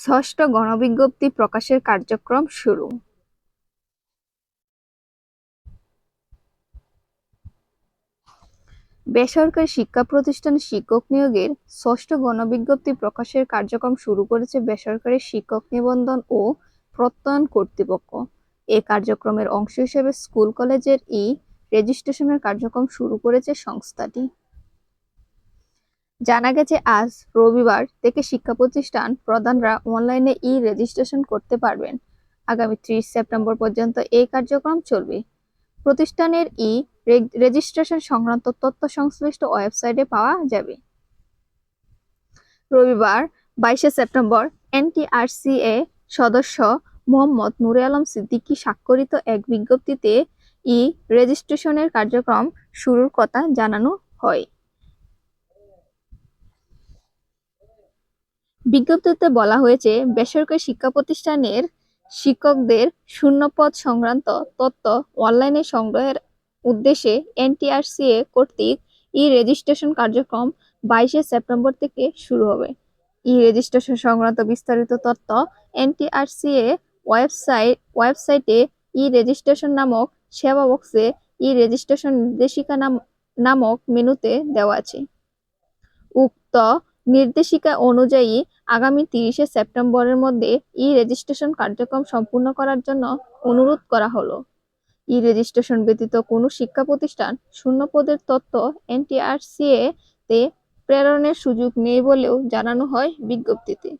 ষষ্ঠ গণবিজ্ঞপ্তি প্রকাশের কার্যক্রম শুরু। বেসরকারি শিক্ষা প্রতিষ্ঠান শিক্ষক নিয়োগের ষষ্ঠ গণবিজ্ঞপ্তি প্রকাশের কার্যক্রম শুরু করেছে বেসরকারি শিক্ষক নিবন্ধন ও প্রত্যয়ন কর্তৃপক্ষ। এ কার্যক্রমের অংশ হিসেবে স্কুল, কলেজের ই রেজিস্ট্রেশনের কার্যক্রম শুরু করেছে সংস্থাটি। জানা গেছে, আজ রবিবার থেকে শিক্ষা প্রতিষ্ঠান প্রধানরা অনলাইনে ই রেজিস্ট্রেশন করতে পারবেন। আগামী ত্রিশ সেপ্টেম্বর পর্যন্ত এই কার্যক্রম চলবে। প্রতিষ্ঠানের ই রেজিস্ট্রেশন সংক্রান্ত তথ্য সংশ্লিষ্ট ওয়েবসাইটে পাওয়া যাবে। রবিবার, বাইশে সেপ্টেম্বর এনটিআরসিএ সদস্য মোহাম্মদ নুরে আলম সিদ্দিকী স্বাক্ষরিত এক বিজ্ঞপ্তিতে ই রেজিস্ট্রেশনের কার্যক্রম শুরুর কথা জানানো হয়। বিজ্ঞপ্তিতে বলা হয়েছে, বেসরকারি শিক্ষা প্রতিষ্ঠানের শিক্ষকদের শূন্যপদ সংক্রান্ত তথ্য অনলাইনে সংগ্রহের উদ্দেশ্যে এনটিআরসিএ কর্তৃক ই রেজিস্ট্রেশন কার্যক্রম বাইশে সেপ্টেম্বর থেকে শুরু হবে। ই রেজিস্ট্রেশন সংক্রান্ত বিস্তারিত তথ্য এনটিআরসিএ ওয়েবসাইট, ওয়েবসাইটে ই রেজিস্ট্রেশন নামক সেবা বক্সে ই রেজিস্ট্রেশন নির্দেশিকা নাম, নামক মেনুতে দেওয়া আছে। উক্ত নির্দেশিকা অনুযায়ী আগামী তিরিশে সেপ্টেম্বরের মধ্যে ই রেজিস্ট্রেশন কার্যক্রম সম্পূর্ণ করার জন্য অনুরোধ করা হলো। ই রেজিস্ট্রেশন ব্যতীত কোনো শিক্ষা প্রতিষ্ঠান শূন্য পদের তথ্য এনটিআরসিএ তে প্রেরণের সুযোগ নেই বলেও জানানো হয় বিজ্ঞপ্তিতে।